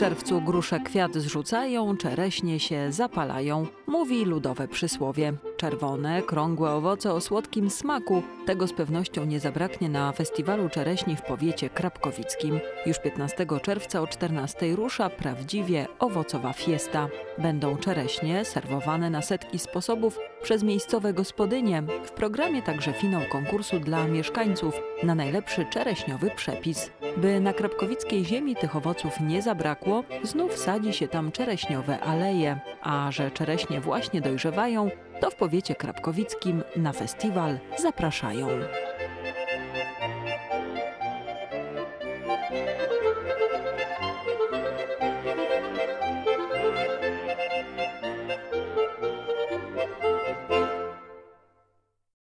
czerwcu grusze kwiat zrzucają, czereśnie się zapalają, mówi ludowe przysłowie. Czerwone, krągłe owoce o słodkim smaku. Tego z pewnością nie zabraknie na festiwalu czereśni w powiecie krapkowickim. Już 15 czerwca o 14 rusza prawdziwie owocowa fiesta. Będą czereśnie serwowane na setki sposobów przez miejscowe gospodynie. W programie także finał konkursu dla mieszkańców na najlepszy czereśniowy przepis. By na krapkowickiej ziemi tych owoców nie zabrakło, znów sadzi się tam czereśniowe aleje. A że czereśnie właśnie dojrzewają, to w powiecie krapkowickim na festiwal zapraszają.